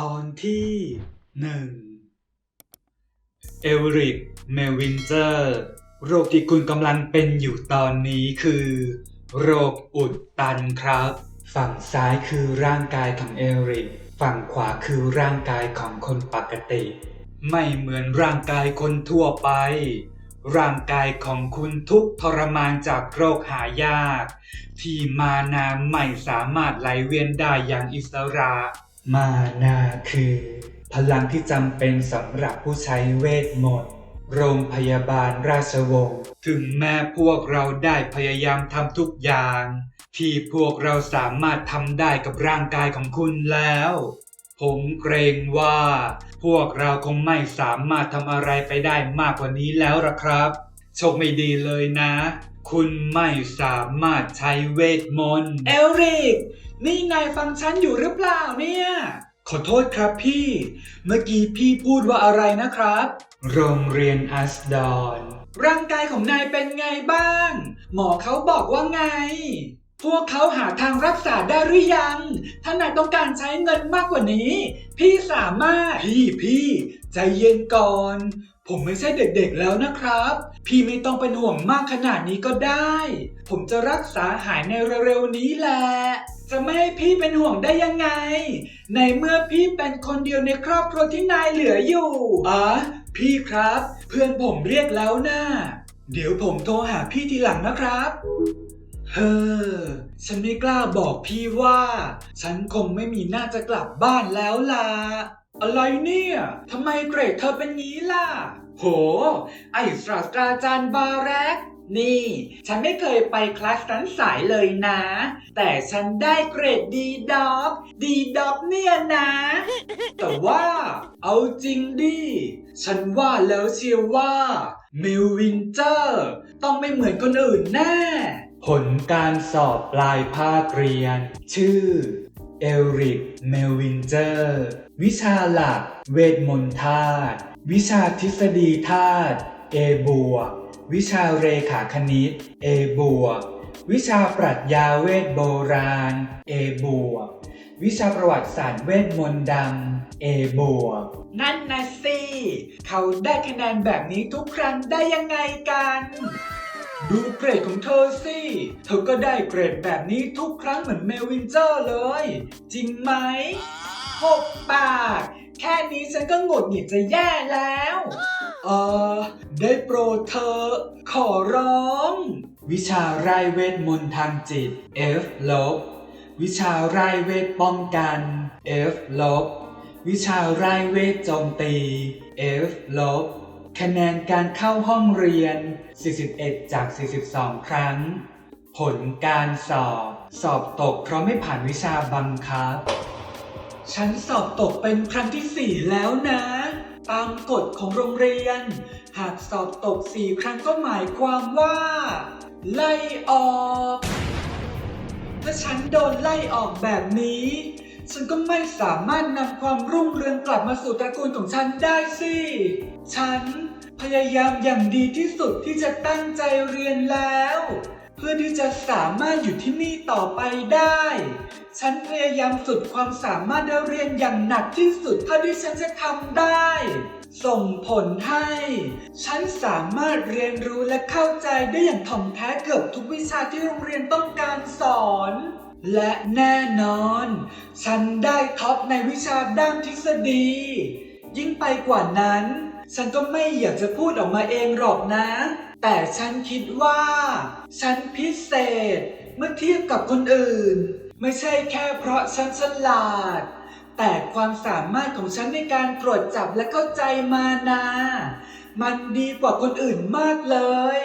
ตอนที่หนึ่งเอลริกเมลวินเจอร์โรคที่คุณกำลังเป็นอยู่ตอนนี้คือ โรคอุดตันครับ ฝั่งซ้ายคือร่างกายของเอลริก ฝั่งขวาคือร่างกายของคนปกติ ไม่เหมือนร่างกายคนทั่วไป ร่างกายของคุณทุกทรมานจากโรคหายาก ที่มานาไม่สามารถไหลเวียนได้อย่างอิสระ มานาคือ พลังที่จำเป็นสำหรับผู้ใช้เวทมนต์โรงพยาบาลราชวงศ์ถึงแม้พวกเราได้พยายามทำทุกอย่าง ที่พวกเราสามารถทำได้กับร่างกายของคุณแล้ว ผมเกรงว่า พวกเราคงไม่สามารถทำอะไรไปได้มากกว่านี้แล้วละครับ โชคไม่ดีเลยนะ คุณไม่สามารถใช้เวทมนต์ เอลริก นี่นายฟังฉันอยู่หรือเปล่าเนี่ย ขอโทษครับพี่ เมื่อกี้พี่พูดว่าอะไรนะครับ โรงเรียนอัสดอนร่างกายของนายเป็นไงบ้าง หมอเขาบอกว่าไง พวกเขาหาทางรักษาได้หรือยัง ถ้านายต้องการใช้เงินมากกว่านี้ พี่สามารถ พี่พี่ใจเย็นก่อน ผมไม่ใช่เด็กๆแล้วนะครับ พี่ไม่ต้องเป็นห่วงมากขนาดนี้ก็ได้ ผมจะรักษาหายในเร็วๆนี้แหละ จะไม่ให้พี่เป็นห่วงได้ยังไง ในเมื่อพี่เป็นคนเดียวในครอบครัวที่นายเหลืออยู่อ๋อพี่ครับ เพื่อนผมเรียกแล้วนะ่าเดี๋ยวผมโทรหาพี่ทีหลังนะครับ เฮ้อ ฉันไม่กล้าบอกพี่ว่า ฉันคงไม่มีหน้าจะกลับบ้านแล้วล่ะ อะไรเนี่ยทำไมเกรดเธอเป็นงี้ล่ะ โห ไอศาสตราจารย์บาแรกนี่ ฉันไม่เคยไปคลาสนั้นสายเลยนะ แต่ฉันได้เกรดดีด็อกดีด็อกเนี่ยนะ แต่ว่าเอาจริงดิ ฉันว่าแล้วเชียวว่ามิลวินเจอร์ ต้องไม่เหมือนคนอื่นแน่ ผลการสอบปลายภาคเรียน ชื่อเอลริกเมลวินเจอร์ วิชาหลัก เวทมนต์ธาตุวิชาทฤษฎีธาตุ A บวก วิชาเรขาคณิต A บวก วิชาปรัชญาเวทโบราณ A บวก วิชาประวัติศาสตร์เวทมนต์ดำ A บวก นั่นนะสิ เขาได้คะแนนแบบนี้ทุกครั้งได้ยังไงกัน ดูเกรดของเธอสิ เธอก็ได้เกรดแบบนี้ทุกครั้งเหมือนเมลวินเจอร์เลย จริงไหมหกปาก แค่นี้ฉันก็หงุดหงิดจะแย่แล้ว เออได้โปรดเธอ ขอร้อง วิชาไร้เวทมนต์ทางจิต F ลบ วิชาไร้เวทป้องกัน F ลบ วิชาไร้เวทโจมตี F ลบ คะแนนการเข้าห้องเรียน 41 จาก 42 ครั้ง ผลการสอบ สอบตกเพราะไม่ผ่านวิชาบังคับ ฉันสอบตกเป็นครั้งที่4แล้วนะ ตามกฎของโรงเรียน หากสอบตก4ครั้งก็หมายความว่า ไล่ออกถ้าฉันโดนไล่ออกแบบนี้ ฉันก็ไม่สามารถนำความรุ่งเรืองกลับมาสู่ตระกูลของฉันได้สิ ฉันพยายามอย่างดีที่สุดที่จะตั้งใจเรียนแล้ว พื่อที่จะสามารถอยู่ที่นี่ต่อไปได้ ฉันพยายามสุดความสามารถได้เรียนอย่างหนักที่สุดเท่าที่ฉันจะทำได้ ส่งผลให้ ฉันสามารถเรียนรู้และเข้าใจได้อย่างถ่องแท้เกือบทุกวิชาที่โรงเรียนต้องการสอน และแน่นอน ฉันได้ท็อปในวิชาด้านทฤษฎี ยิ่งไปกว่านั้น ฉันก็ไม่อยากจะพูดออกมาเองหรอกนะ แต่ฉันคิดว่า ฉันพิเศษเมื่อเทียบกับคนอื่น ไม่ใช่แค่เพราะฉันฉลาด แต่ความสามารถของฉันในการตรวจจับและเข้าใจมานา มันดีกว่าคนอื่นมากเลย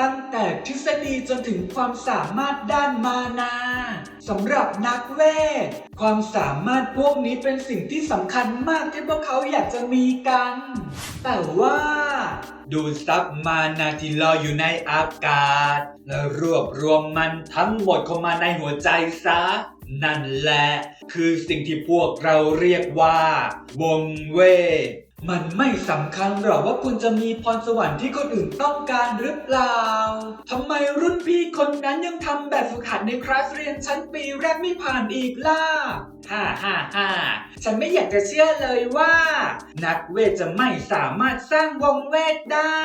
ตั้งแต่ทฤษฎีจนถึงความสามารถด้านมานาสำหรับนักเวท ความสามารถพวกนี้เป็นสิ่งที่สำคัญมากที่พวกเขาอยากจะมีกัน แต่ว่า ดูซับมานาที่ลอยอยู่ในอากาศ และรวบรวมมันทั้งหมดเข้ามาในหัวใจซะ นั่นแหละ คือสิ่งที่พวกเราเรียกว่า วงเวท มันไม่สำคัญหรอกว่าคุณจะมีพรสวรรค์ที่คนอื่นต้องการหรือเปล่า ทำไมรุ่นพี่คนนั้นยังทำแบบฝึกหัดในคลาสเรียนชั้นปีแรกไม่ผ่านอีกล่ะ ฮ่าฮ่าฮ่าฉันไม่อยากจะเชื่อเลยว่า นักเวทจะไม่สามารถสร้างวงเวทได้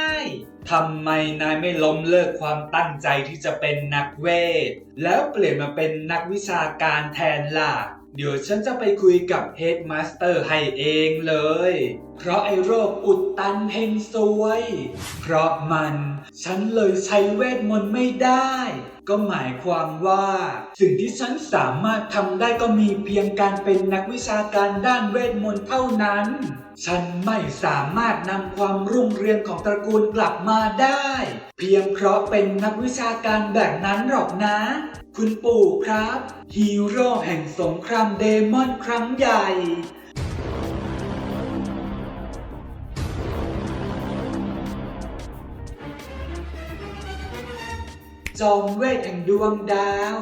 ทำไมนายไม่ล้มเลิกความตั้งใจที่จะเป็นนักเวท แล้วเปลี่ยนมาเป็นนักวิชาการแทนล่ะ เดี๋ยวฉันจะไปคุยกับเฮดมาสเตอร์ให้เองเลย เพราะไอ้โรคอุดตันเฮงซวย เพราะมันฉันเลยใช้เวทมนต์ไม่ได้ ก็หมายความว่า สิ่งที่ฉันสามารถทำได้ก็มีเพียงการเป็นนักวิชาการด้านเวทมนต์เท่านั้น ฉันไม่สามารถนำความรุ่งเรืองของตระกูลกลับมาได้ เพียงเพราะเป็นนักวิชาการแบบนั้นหรอกนะ คุณปู่ครับ ฮีโร่แห่งสงครามเดมอนครั้งใหญ่ จอมเวทแห่งดวงดาว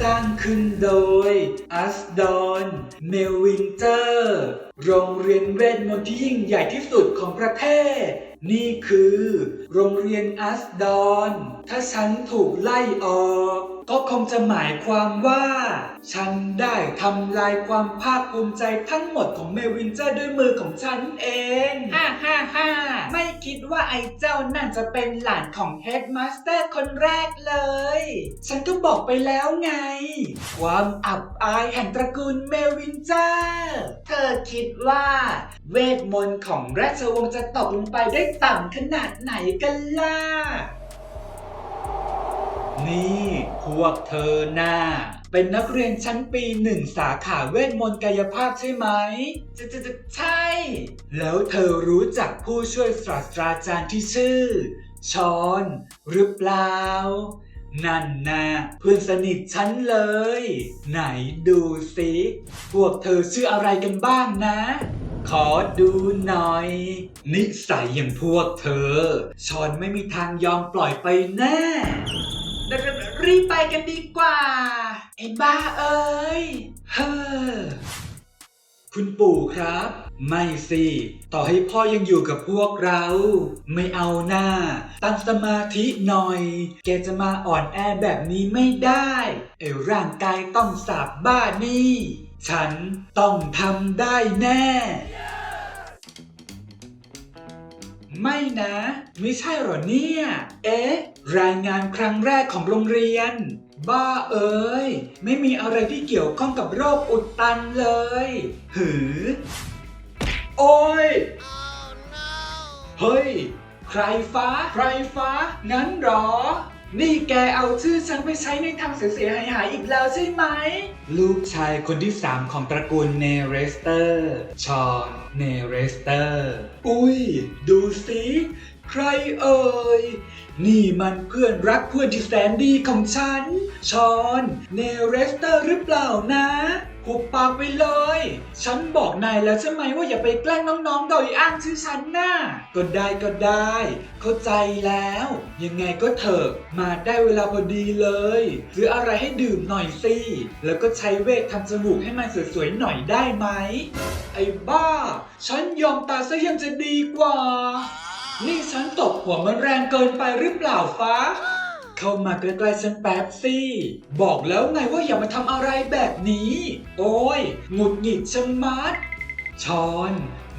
สร้างขึ้นโดย อัสดอนเมลวินเตอร์ โรงเรียนเวทมนต์ที่ยิ่งใหญ่ที่สุดของประเทศ นี่คือ โรงเรียนอัสดอน ถ้าฉันถูกไล่ออก ก็คงจะหมายความว่า ฉันได้ทำลายความภาคภูมิใจทั้งหมดของเมลวินเจอร์ด้วยมือของฉันเองฮ่าฮ่าฮ่าไม่คิดว่าไอ้เจ้านั่นจะเป็นหลานของเฮดมาสเตอร์คนแรกเลย ฉันก็บอกไปแล้วไง ความอับอายแห่งตระกูลเมลวินเจอร์เธอคิดว่า เวทมนต์ของราชวงศ์จะตกลงไปได้ต่ำขนาดไหนกันล่ะนี่พ วกเธอหน่าเป็นนักเรียนชั้นปีหนึ่งสาขาเวทมนต์กายภาพใช่ไหมจะจะจะใช่ แล้วเธอรู้จักผู้ช่วยศาสตราจารย์ที่ชื่อ ชอน หรือเปล่า นั่นนะเพื่อนสนิทฉันเลย ไหนดูสิพวกเธอชื่ออะไรกันบ้างนะขอดูหน่อย นิสัยอย่างพวกเธอ ชอนไม่มีทางยอมปล่อยไปแน่ รีบไปกันดีกว่า ไอ้บ้าเอ้ย เฮ้อ คุณปู่ครับ ไม่สิ ต่อให้พ่อยังอยู่กับพวกเรา ไม่เอาหน้า ตั้งสมาธิหน่อย แกจะมาอ่อนแอแบบนี้ไม่ได้ไอ้ร่างกายต้องสาบบ้านี่ ฉันต้องทำได้แน่ ไม่นะ ไม่ใช่เหรอเนี่ย เอ๊ะ รายงานครั้งแรกของโรงเรียน บ้าเอ้ย ไม่มีอะไรที่เกี่ยวข้องกับโรคอุดตันเลย หือ โอ้ยเฮ้ย ใครฟ้า ใครฟ้า งั้นเหรอ นี่แกเอาชื่อฉันไปใช้ในทางเสียหายหายๆอีกแล้วใช่ไหม ลูกชายคนที่สามของตระกูลเนเรสเตอร์ ชอน เนเรสเตอร์ อุ้ย ดูสิ ใครเอ่ย นี่มันเพื่อนรักเพื่อนที่แสนดีของฉัน ชอนเนเรสเตอร์หรือเปล่านะหุบปากไปเลย ฉันบอกนายแล้วใช่ไหมว่าอย่าไปแกล้งน้องๆ โดยอ้างชื่อฉันน่ะก็ได้ก็ได้ เข้าใจแล้ว ยังไงก็เถอะ มาได้เวลาพอดีเลย ซื้ออะไรให้ดื่มหน่อยสิ แล้วก็ใช้เวททำจมูกให้มันสวยๆหน่อยได้ไหม ไอ้บ้า ฉันยอมตายซะยังจะดีกว่า นี่ฉันตบหัวมันแรงเกินไปหรือเปล่าฟ้า เข้ามาใกล้ๆฉันแป๊บสิ บอกแล้วไงว่าอย่ามาทำอะไรแบบนี้ โอ้ยหงุดหงิดชะมัดชอน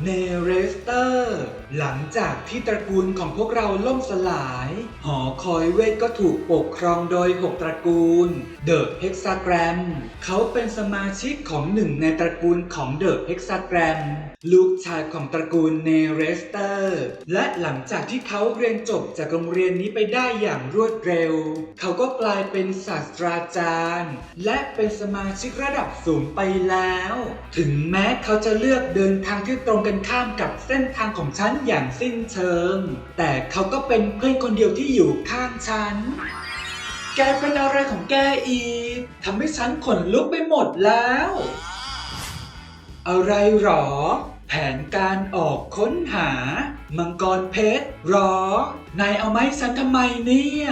เนเรสเตอร์ หลังจากที่ตระกูลของพวกเราล่มสลาย หอคอยเวทก็ถูกปกครองโดย6ตระกูล เดอะเฮกซาแกรม เขาเป็นสมาชิกของหนึ่งในตระกูลของเดอะเฮกซาแกรม ลูกชายของตระกูลเนเรสเตอร์ และหลังจากที่เขาเรียนจบจากโรงเรียนนี้ไปได้อย่างรวดเร็ว เขาก็กลายเป็นศาสตราจารย์ และเป็นสมาชิกระดับสูงไปแล้ว ถึงแม้เขาจะเลือกเดินทางที่ตรงกันข้ามกับเส้นทางของฉันอย่างสิ้นเชิง แต่เขาก็เป็นเพื่อนคนเดียวที่อยู่ข้างฉัน แกเป็นอะไรของแกอีกทำให้ฉันขนลุกไปหมดแล้ว อะไรหรอ แผนการออกค้นหา มังกรเพชรหรอ นายเอาไม้ฉันทำไมเนี่ย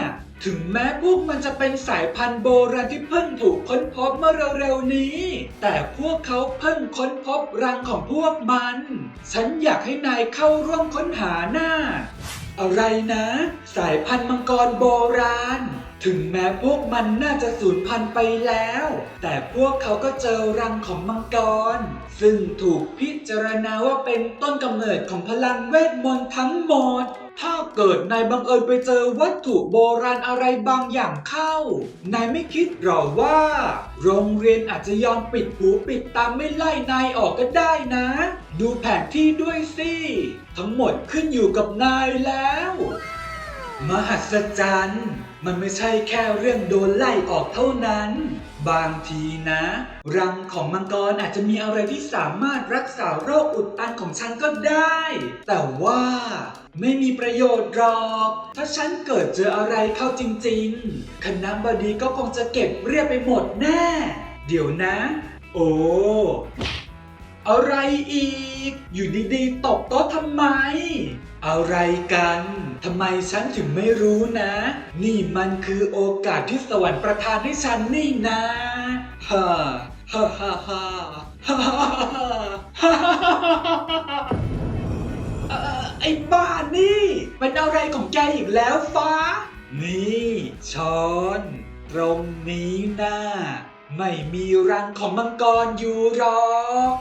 ถึงแม้พวกมันจะเป็นสายพันธุ์โบราณที่เพิ่งถูกค้นพบเมื่อเร็วๆนี้ แต่พวกเขาเพิ่งค้นพบรังของพวกมัน ฉันอยากให้นายเข้าร่วมค้นหาหน้า อะไรนะ สายพันธุ์มังกรโบราณ ถึงแม้พวกมันน่าจะสูญพันธุ์ไปแล้ว แต่พวกเขาก็เจอรังของมังกร ซึ่งถูกพิจารณาว่าเป็นต้นกำเนิดของพลังเวทมนต์ทั้งหมดถ้าเกิดนายบังเอิญไปเจอวัตถุโบราณอะไรบางอย่างเข้า นายไม่คิดหรอว่า โรงเรียนอาจจะยอมปิดหูปิดตาไม่ไล่นายออกก็ได้นะ ดูแผนที่ด้วยสิ ทั้งหมดขึ้นอยู่กับนายแล้ว มหัศจรรย์ มันไม่ใช่แค่เรื่องโดนไล่ออกเท่านั้น บางทีนะ รังของมังกรอาจจะมีอะไรที่สามารถรักษาโรคอุดตันของฉันก็ได้ แต่ว่าไม่มีประโยชน์หรอก ถ้าฉันเกิดเจออะไรเข้าจริงๆ คณะบดีก็คงจะเก็บเรียบไปหมดแน่ เดี๋ยวนะ โอ้ อะไรอีก อยู่ดีๆตบโต๊ะทำไม อะไรกัน ทำไมฉันถึงไม่รู้นะ นี่มันคือโอกาสที่สวรรค์ประทานให้ฉันนี่นะฮ่าฮ่าฮ่าฮ่าฮ่าฮ่าฮ่าไอ้บ้านี่เป็นอะไรของแกอีกแล้วฟ้า นี่ ช้อน ตรงนี้นะไม่มีรังของมังกรอยู่หรอก